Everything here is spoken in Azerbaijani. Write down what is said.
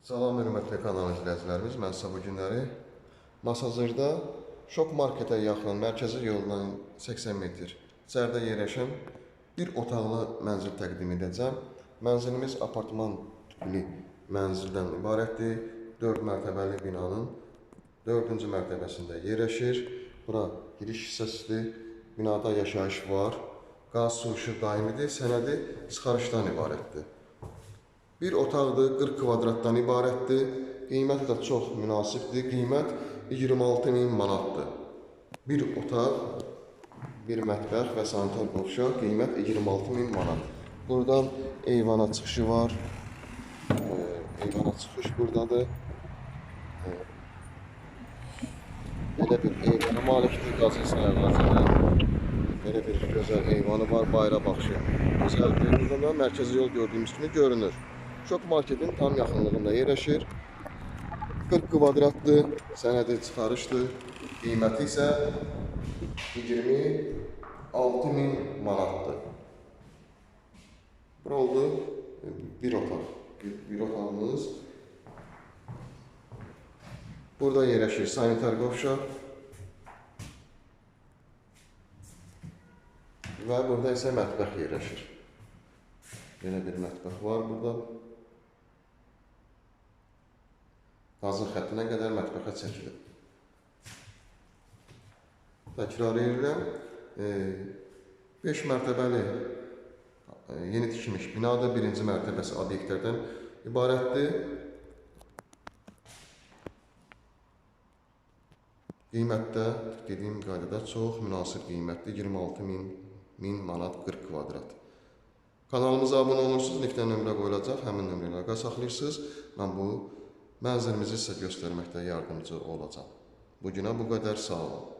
Salam hörmətli kanal izləyicilərimiz. Mən sizə bu günləri Masazırda Şok Marketə yaxın mərkəzi yoldan 80 metr içəridə yerləşən bir otaqlı mənzil təqdim edəcəm. Mənzilimiz apartman tipli mənzildən ibarətdir. 4 mərtəbəli binanın 4-cü mərtəbəsində yerləşir. Bura giriş hissəsidir. Binada yaşayış var. Qaz, su, işıq daimidir. Sənədi çıxarışdan ibarətdir. Bir otaqdır, 40 kvadratdan ibarətdir. Qiyməti də çox münasibdir. Qiymət 26 min manatdır. Bir otaq, bir mətbəx və sanitar qovşaq qiymət 26 min manat. Buradan eyvana çıxışı var. Eyvana çıxış buradadır. Ee, Belə bir eyvana malikdir İsmail Qazının. Belə bir gözəl eyvanı var, bayra baxışı. Gözəldir. Buradan da mərkəzi yol gördüyümüz kimi görünür. Şok marketin tam yaxınlığında yerləşir. 40 kvadratdır, sənədi çıxarışdır. Qiyməti isə 26 min manatdır. Bura oldu bir otaq. Bir otağımız. Burada yerləşir sanitar qovşaq. Və burada isə mətbəx yerləşir. Belə bir mətbəx var burada. Qazın xəttinə qədər mətbəxə çəkilib. Təkrar edirəm. 5 mərtəbəli e, yeni tikilmiş binada birinci mərtəbəsi obyektlərdən ibarətdir. Qiymətdə dediyim qaydada çox münasib qiymətli 26 min, 1000 manat 40 kvadrat. Kanalımıza abunə olursunuz, linkdə nömrə qoyulacaq, həmin nömrəyə əlaqə saxlayırsınız. Mən bu mənzilimizi sizə göstərməkdə yardımcı olacağam. Bu günə bu qədər sağ olun.